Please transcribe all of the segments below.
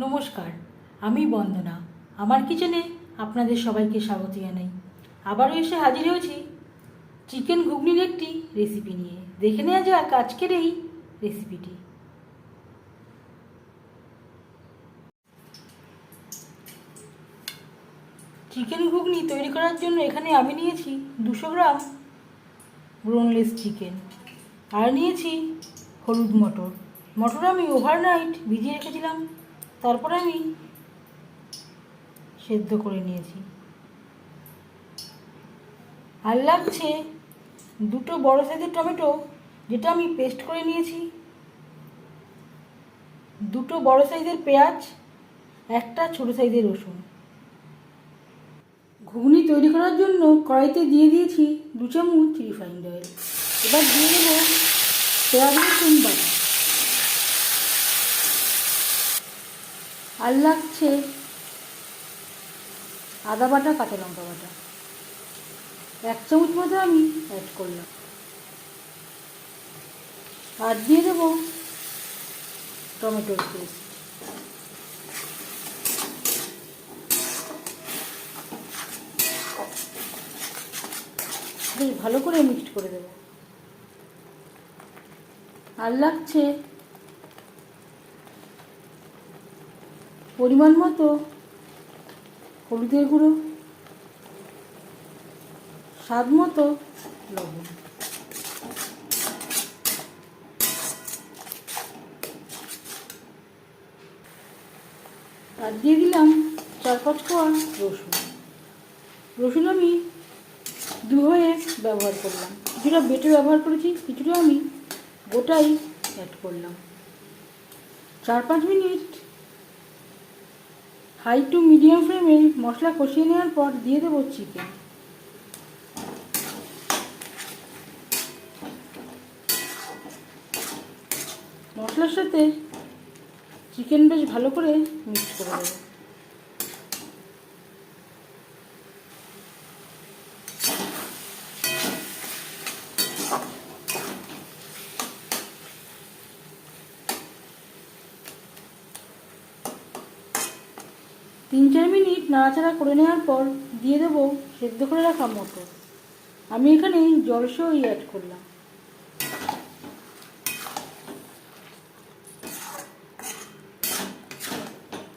নমস্কার, আমি বন্দনা। আমার কিচেনে আপনাদের সবাইকে স্বাগত জানাই। আবারও এসে হাজির হয়েছি চিকেন ঘুগনির একটি রেসিপি নিয়ে। দেখে নেওয়া যাক আজকের এই রেসিপিটি চিকেন ঘুগনি তৈরি করার জন্য এখানে আমি নিয়েছি দুশো গ্রাম ব্রোনলেস চিকেন আর নিয়েছি হলুদ মটর। মটর আমি ওভারনাইট ভিজিয়ে রেখেছিলাম। তারপর আমি সেদ্ধ করে নিয়েছি। আর লাগছে দুটো বড় সাইজের টমেটো, যেটা আমি পেস্ট করে নিয়েছি। দুটো বড় সাইজের পেঁয়াজ, একটা ছোট সাইজের রসুন। ঘুগনি তৈরি করার জন্য কড়াইতে দিয়ে দিয়েছি দু চামচ রিফাইন্ড অয়েল এবার দিয়ে দেবো পেঁয়াজ রসুন বাটা। আর লাগছে আদা বাটা, কাঁচা লঙ্কা বাটা। এক চামচ মতো আমি অ্যাড করলাম। আর দিয়ে দেবো টমেটোর পেস্ট। ভালো করে মিক্সড করে দেবো। আর লাগছে পরিমাণ মতো হলুদের গুঁড়ো, স্বাদ মতো লবণ। আর দিয়ে দিলাম চার পাঁচ কোয়া রসুন। রসুন আমি দুহয়ে ব্যবহার করলাম। কিছুটা বেটে ব্যবহার করেছি, কিছুটা আমি গোটাই অ্যাড করলাম। চার পাঁচ মিনিট হাই টু মিডিয়াম ফ্লেমে মশলা কষিয়ে নেওয়ার পর দিয়ে দেবো চিকেন। মশলার সাথে চিকেন বেশ ভালো করে মিক্স করে দেবো তিন চার মিনিট নাড়াচাড়া করে নেওয়ার পর দিয়ে দেবো সেদ্ধ করে রাখা মটর। আমি এখানে জলসই অ্যাড করলাম।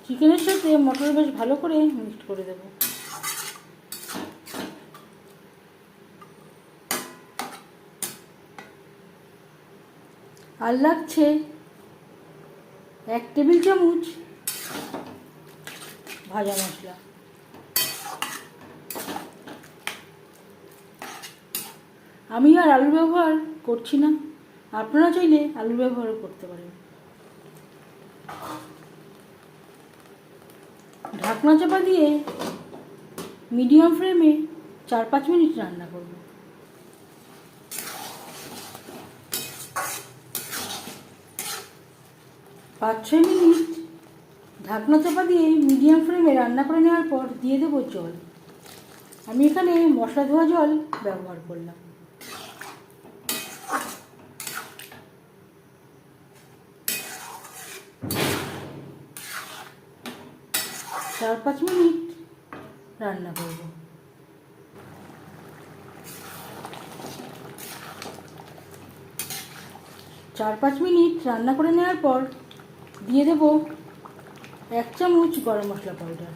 চিকেনের সাথে মটর বেশ ভালো করে মিক্সড করে দেবো। আর লাগছে এক টেবিল চামচ ভাজা মশলা। আমি আর আলু ব্যবহার করছি না। আপনারা চাইলে আলু ব্যবহার করতে পারেন। ঢাকনা চাপা দিয়ে মিডিয়াম ফ্লেমে চার পাঁচ মিনিট রান্না করব। পাঁচ ছয় মিনিট ঢাকনা চাপা দিয়ে মিডিয়াম ফ্লেমে রান্না করে নেওয়ার পর দিয়ে দেবো জল। আমি এখানে মশলা ধোয়া জল ব্যবহার করলাম। চার পাঁচ মিনিট রান্না করব। চার পাঁচ মিনিট রান্না করে নেওয়ার পর দিয়ে দেব এক চামচ গরম মশলা পাউডার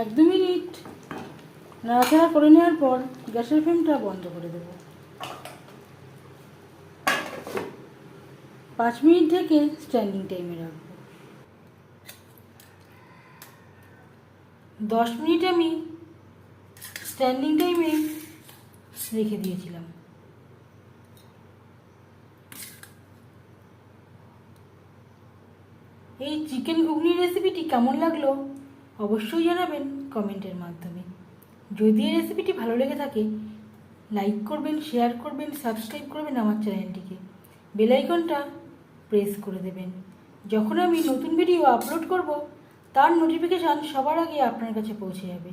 এক দু মিনিট নাড়াচাড়া করে নেওয়ার পর গ্যাসের ফ্লেমটা বন্ধ করে দেব। পাঁচ মিনিট থেকে স্ট্যান্ডিং টাইমে রাখব। দশ মিনিট আমি স্ট্যান্ডিং টাইমে রেখে দিয়েছিলাম। এই চিকেন ঘুগনি রেসিপিটি কেমন লাগল অবশ্যই জানাবেন কমেন্টের মাধ্যমে। যদি এই রেসিপিটি ভালো লেগে থাকে লাইক করবেন শেয়ার করবেন সাবস্ক্রাইব করবেন আমার চ্যানেলটিকে বেলাইকনটা প্রেস করে দেবেন। যখন আমি নতুন ভিডিও আপলোড করব, তার নোটিফিকেশান সবার আগে আপনার কাছে পৌঁছে যাবে।